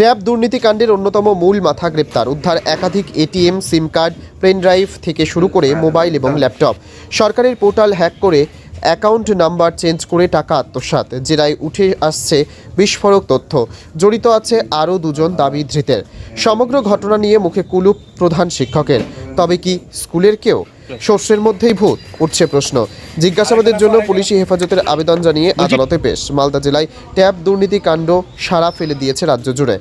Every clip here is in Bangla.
ট্যাব দুর্নীতিকাণ্ডের অন্যতম মূল মাথা গ্রেপ্তার। উদ্ধার একাধিক ATM, SIM card, pen drive থেকে শুরু করে মোবাইল এবং ল্যাপটপ। সরকারের পোর্টাল হ্যাক করে অ্যাকাউন্ট নাম্বার চেঞ্জ করে টাকা আত্মসাত জেরায় উঠে আসছে বিস্ফোরক তথ্য। জড়িত আছে আরও দুজন দাবি ধৃতের। সমগ্র ঘটনা নিয়ে মুখে কুলুপ প্রধান শিক্ষকের। তবে কি স্কুলের কেউ? শস্যের মধ্যেই ভূত উঠছে প্রশ্ন। জিজ্ঞাসাবাদের জন্য পুলিশি হেফাজতের আবেদন জানিয়ে আদালতে পেশ। মালদা জেলায় ট্যাব দুর্নীতি কাণ্ড সারা ফেলে দিয়েছে রাজ্য জুড়ে।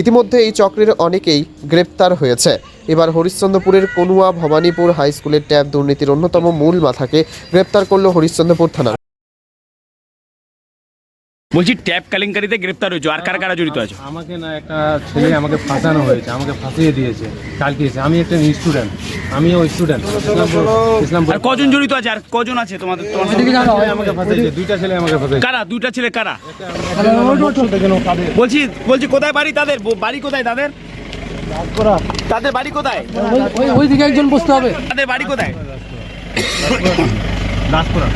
ইতিমধ্যে এই চক্রের অনেকেই গ্রেপ্তার হয়েছে। এবার হরিশ্চন্দ্রপুরের কনুয়া ভবানীপুর হাই স্কুলের ট্যাব দুর্নীতির অন্যতম মূল মাথাকে গ্রেপ্তার করল হরিশ্চন্দ্রপুর থানা বলছি ট্যাব কেলেঙ্কারিতে গ্রেপ্তার হয়েছে। আর কারা কারা জড়িত আছে? আমাকে না একটা ছেলে আমাকে ফাঁসানো হয়েছে আমাকে ফাঁসিয়ে দিয়েছে কালকে এসে। আমি একটা স্টুডেন্ট আমিও স্টুডেন্ট ইসলামপুর ইসলামপুর আর কজন জড়িত আছে? আর কজন আছে তোমাদের আমাকে ফাঁসিয়েছে দুইটা ছেলে আমাকে ফাঁসিয়েছে কারা? দুইটা ছেলে কারা। বলছি বলছি কোথায় বাড়ি তাদের? বাড়ি কোথায় তাদের? তাদের বাড়ি কোথায়? ওই ওই দিকে একজন বসতে হবে। তাদের বাড়ি কোথায়? দাসপুরা।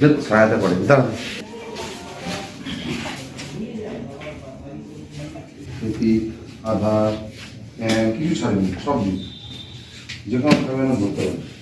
সহায়তা করে। দাঁড়ান। আধার কিছু ছাড়েনি সব দিন। যে কোনো পেমেন্ট বলতে হবে।